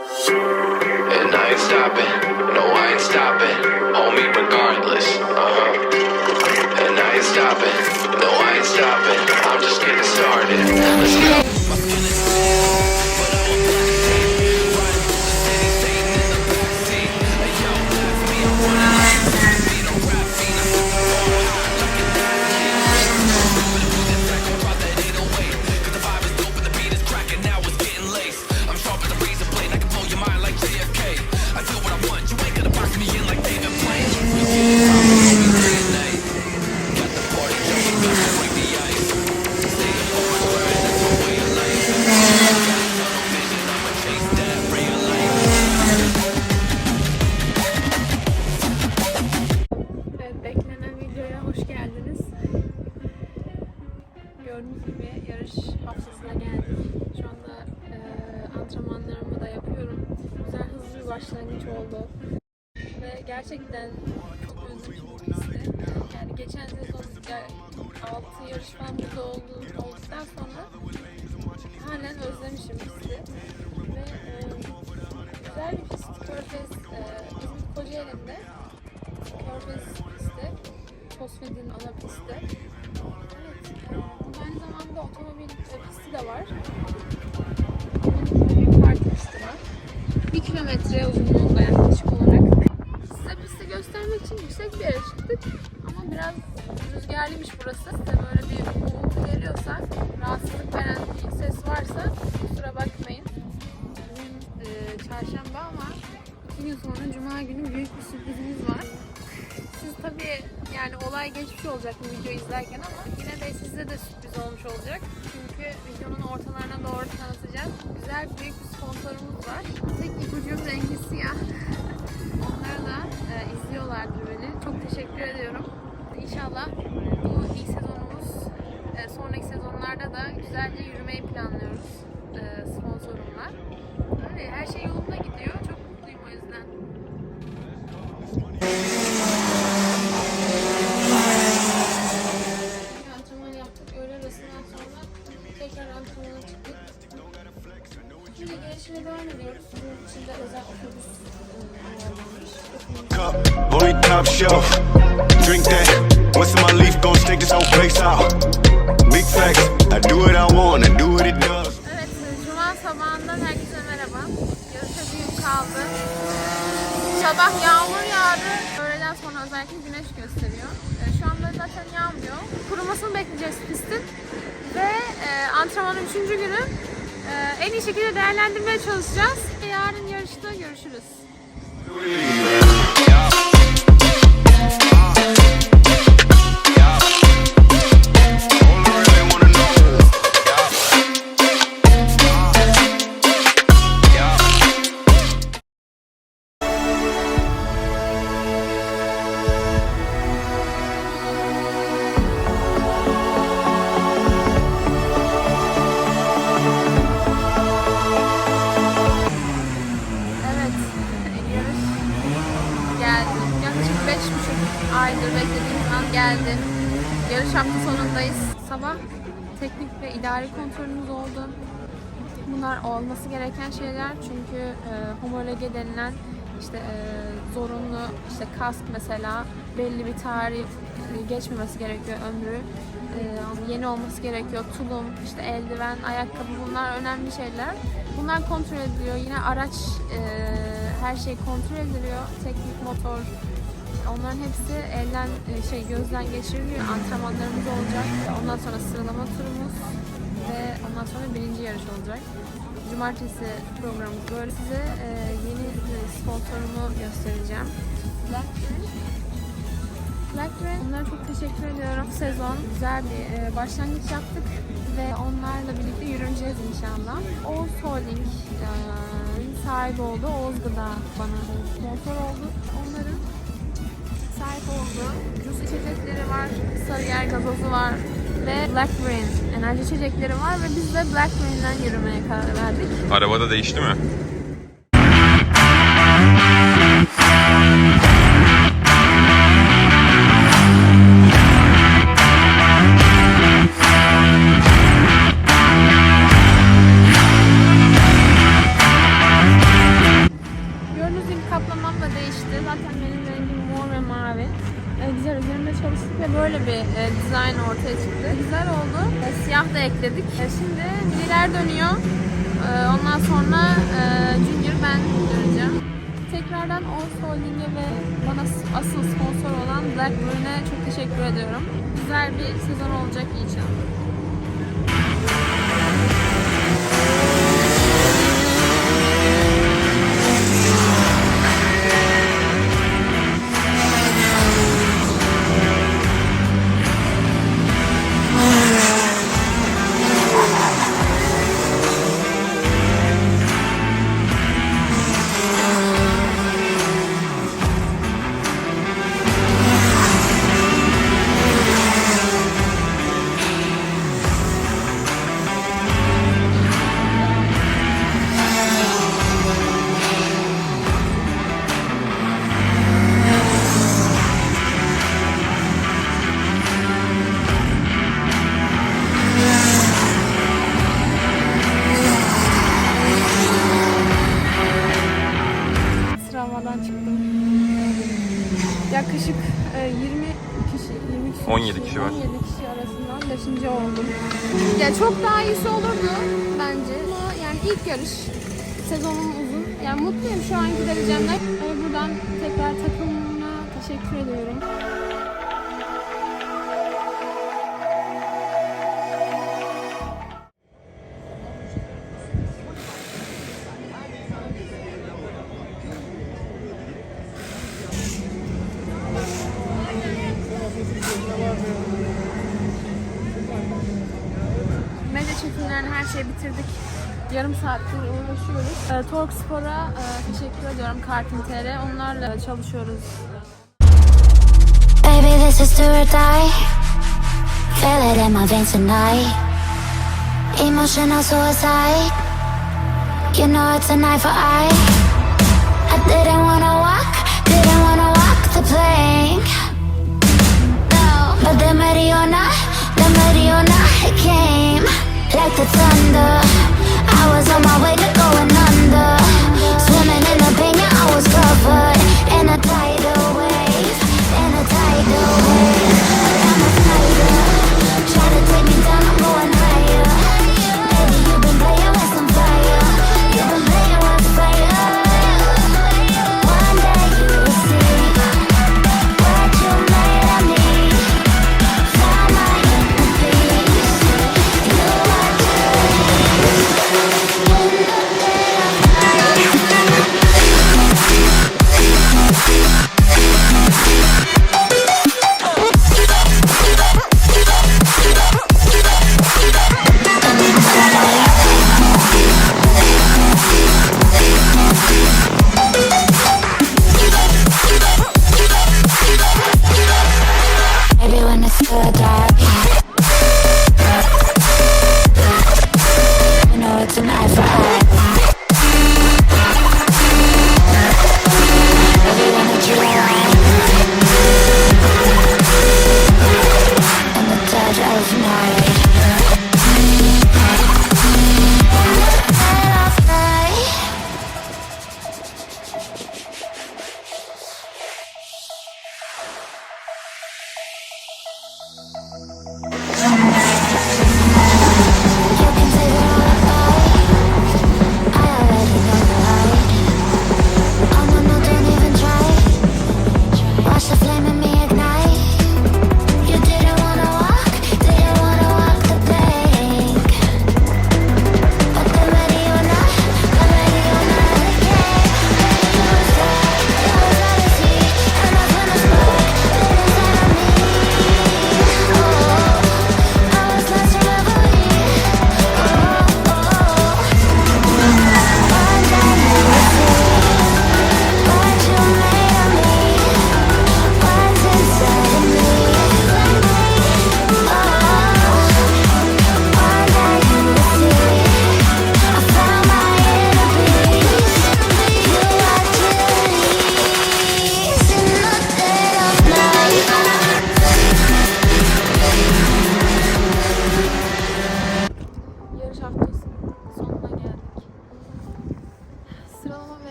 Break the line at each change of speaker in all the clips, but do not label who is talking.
And I ain't stopping, no, I ain't stopping. Homie, regardless. Uh huh. And I ain't stopping, no, I ain't stopping. I'm just getting started. Let's go.
Başlangıç oldu. Ve gerçekten çok pisti. Yani geçen sezon 6 yarış falan burada oldu, olduktan sonra halen özlemişim pisti. Ve e, güzel bir pist. Körfez, e, İzmir Kocaeli'nde Körfez pisti. Fosfed'in ana pisti. Evet. e, aynı zamanda otomobil e, pisti de var. Bir park pisti var. Bir kilometre uzunluğunda yaklaşık olarak. Size pisti göstermek için yüksek bir yere çıktık. Ama biraz rüzgarlıymış burası. Size böyle bir uğultu geliyorsa, rahatsızlık veren bir ses varsa kusura bakmayın. Bugün e, çarşamba ama iki gün sonra cuma günü büyük bir sürprizimiz var. Siz tabii yani olay geçmiş olacak bu videoyu izlerken ama yine de size de sürpriz olmuş olacak. Çünkü videonun ortalarına doğru tanıtacağız. Güzel büyük bir sponsorumuz var. İpucum rengi siyah. Onları da e, izliyorlardır beni. Çok teşekkür ediyorum. İnşallah bu ilk sezonumuz e, sonraki sezonlarda da güzelce yürümeyi planlıyoruz e, sponsorumla. Öyle her şey yolunda gidiyor. Çok mutluyum o yüzden. Antrenman yaptık. Öğle sonra tekrar antrenmana çıktık. Şimdi gelişine devam ediyoruz. Bunun için de özel
top shelf. Drink that. What's my leaf? Gon' stake this whole place out. Big facts. I do what I want, I do what it does.
Evet, Cuma sabahından herkese merhaba. Yarışa bir kaldı. Sabah yağmur yağdı. Öğleden sonra özellikle güneş gösteriyor. E, Şu anda zaten yağmıyor. Kurumasını bekleyeceğiz pistin. Ve e, antrenmanın üçüncü günü e, en iyi şekilde değerlendirmeye çalışacağız. Yarın yarışta görüşürüz. Geldi. Yarış hafta sonundayız. Sabah teknik ve idari kontrolümüz oldu. Bunlar olması gereken şeyler çünkü e, homologe denilen işte e, zorunlu işte kask mesela belli bir tarih e, geçmemesi gerekiyor ömrü. E, yeni olması gerekiyor. Tulum, işte eldiven, ayakkabı bunlar önemli şeyler. Bunlar kontrol ediliyor. Yine araç e, her şey kontrol ediliyor. Teknik motor Onların hepsi elden e, şey gözden geçiriliyor. Antrenmanlarımız olacak. Ondan sonra sıralama turumuz ve ondan sonra birinci yarış olacak. Cumartesi programımız böyle. Size e, yeni e, sponsorumu göstereceğim. Blackburn. Blackburn. Onlara çok teşekkür ediyorum. Sezon güzel bir başlangıç yaptık ve onlarla birlikte yürüyeceğiz inşallah. Oğuz Holding sahibi oldu. Oğuz Gıda bana sponsor oldu. Onların sahip oldu. Ucuz içecekleri var, Sarıyer gazozu var ve Black Rain enerji içecekleri var ve biz de Black Rain'den yürümeye karar verdik.
Arabada değişti mi?
Böyle bir e, dizayn ortaya çıktı. Güzel oldu. E, siyah da ekledik. E, şimdi milliler dönüyor. E, ondan sonra e, Junior ben döneceğim. Tekrardan Oğuz Holding'e ve bana asıl sponsor olan Blackburn'e çok teşekkür ediyorum. Güzel bir sezon olacak inşallah. Kişi
17 kişi var.
17 kişi arasından 5. oldum. Ya çok daha iyisi olurdu bence. Ama yani ilk yarış sezonum uzun. Yani mutluyum şu anki derecemden. E, buradan tekrar takımına teşekkür ediyorum. Çekimlerini her şeyi bitirdik. Yarım saattir uğraşıyoruz. E, Tork Spor'a e, teşekkür ediyorum. Kartin TR. Onlarla çalışıyoruz.
Baby, this is do or die. Feel it in my veins tonight. Emotional suicide. You know it's an eye for eye. I didn't wanna walk, didn't wanna walk the plank. No, but the Mariona, the Mariona, came like the thunder. I was on my way to going under.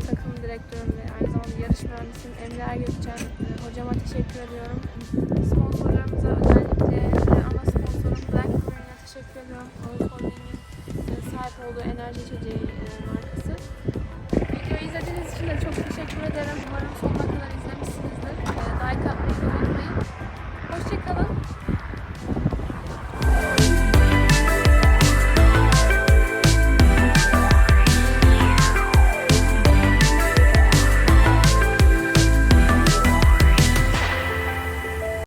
takım direktörüm ve aynı zamanda yarış mühendisim Emre Ergökçen ee, hocama teşekkür ediyorum. Sponsorlarımıza özellikle e, ana sponsorum Black Coin'e teşekkür ediyorum. Power Coin'in e, sahip olduğu enerji içeceği e, markası. Videoyu izlediğiniz için de çok teşekkür ederim. Umarım sonuna kadar izlemişsinizdir.